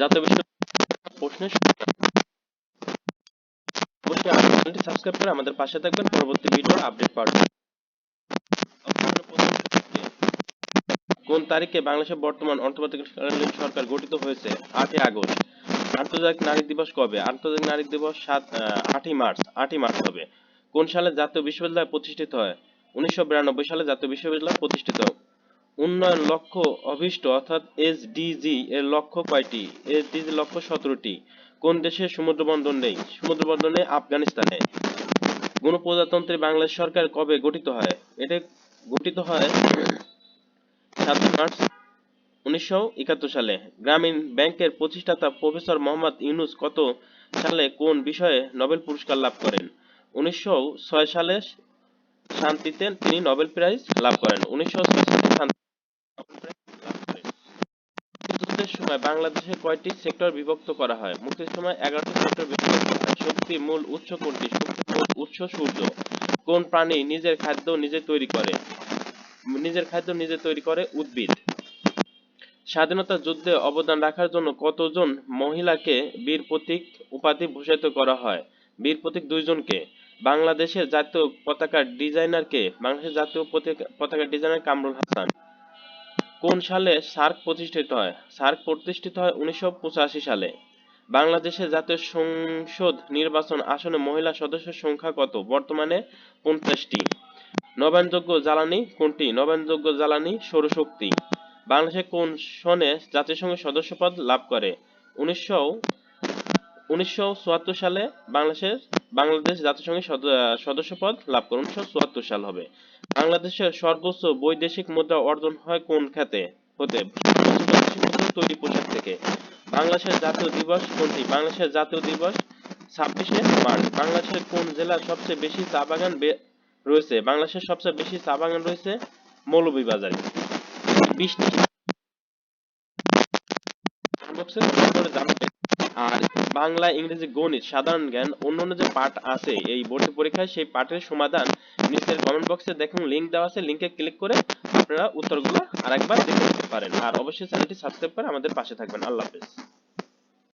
বিশ্ববিদ্যালয় প্রশ্নের অবশ্যই আমাদের চ্যানেলটি সাবস্ক্রাইব করে আমাদের পাশে থাকবেন। পরবর্তী ভিডিওর আপডেট পাওয়ার কোন তারিখে বাংলাদেশের বর্তমান সরকার গঠিত হয়েছে? আটই আগস্ট। আন্তর্জাতিক নারী দিবস কবে? আন্তর্জাতিক নারী দিবস সাত আটই মার্চ। আটই মার্চ হবে কোন সালে জাতীয় বিশ্ববিদ্যালয় প্রতিষ্ঠিত হয়? উনিশশো বিরানব্বই সালে জাতীয় বিশ্ববিদ্যালয় প্রতিষ্ঠিত। উন্নয়ন লক্ষ্য অভিষ্ট, অর্থাৎ এসডিজি এর লক্ষ্য কয়টি? এসডিজি লক্ষ্য সতেরোটি। কোন দেশে সমুদ্র বন্দর নেই? সমুদ্র বন্দর নেই আফগানিস্তানে। গণপ্রজাতন্ত্রী বাংলাদেশ সরকার কবে গঠিত হয়? এটা গঠিত হয় সাতই মার্চ উনিশশো একাত্তর সালে। গ্রামীণ ব্যাংকের প্রতিষ্ঠাতা প্রফেসর মোহাম্মদ ইউনুস কত সালে কোন বিষয়ে নোবেল পুরস্কার লাভ করেন? উনিশশো ছয় সালে শান্তিতে তিনি নোবেল প্রাইজ লাভ করেন। উনিশশো ছয় সালে শান্তি নোবেল প্রাইজ লাভ করেন মুক্তিযুদ্ধের সময় বাংলাদেশে কয়টি সেক্টর বিভক্ত করা হয়? মুক্তির সময় এগারোটি সেক্টর বিভক্ত করা হয়। শক্তি মূল উৎস কোনটি? শক্তির মূল উৎস সূর্য। কোন প্রাণী নিজের খাদ্য নিজে তৈরি করে? নিজের খাদ্য নিজে তৈরি করে উদ্ভিদ। স্বাধীনতা যুদ্ধে অবদান রাখার জন্য কতজন মহিলাকে বীর প্রতীক উপাধি ভূষিত করা হয়? বীর প্রতীক দুইজনকে। বাংলাদেশের জাতীয় পতাকার ডিজাইনার কে বাংলাদেশের জাতীয় পতাকা- পতাকার ডিজাইনার কামরুল হাসান। কোন সালে সার্ক প্রতিষ্ঠিত হয়? সার্ক প্রতিষ্ঠিত হয় উনিশশো পঁচাশি সালে। বাংলাদেশের জাতীয় সংসদ নির্বাচন আসনে মহিলা সদস্যের সংখ্যা কত? বর্তমানে পঞ্চাশটি। নবায়নযোগ্য জ্বালানি কোনটি? নবায়নযোগ্য জ্বালানি সৌরশক্তি। বাংলাদেশে কোন সনে জাতিসংঘের সদস্যপদ লাভ করে? উনিশশো উনিশশো সালে বাংলাদেশের, বাংলাদেশ জাতিসংঘের সদস্যপদ লাভ করে উনিশশো চুয়াত্তর সাল হবে। বাংলাদেশের সর্বোচ্চ বৈদেশিক মুদ্রা অর্জন হয় কোন খাতে হতে তৈরি পোশাক থেকে বাংলাদেশের জাতীয় দিবস কোনটি বাংলাদেশের জাতীয় দিবস ছাব্বিশে মার্চ বাংলাদেশের কোন জেলার সবচেয়ে বেশি চা বাগান রয়েছে বাংলাদেশের সবচেয়ে বেশি চা বাগান রয়েছে মৌলভীবাজারে বৃষ্টি জানাবেন আর বাংলা, ইংরেজি, গণিত, সাধারণ জ্ঞান অন্যান্য যে পাঠ আছে এই ভর্তি পরীক্ষায়, সেই পাঠের সমাধান নিচের কমেন্ট বক্সে দেখুন লিংক দেওয়া আছে। লিংকে ক্লিক করে আপনারা উত্তরগুলো আরেকবার দেখে নিতে পারেন। আর অবশ্যই চ্যানেলটি সাবস্ক্রাইব করে আমাদের পাশে থাকবেন। আল্লাহ হাফেজ।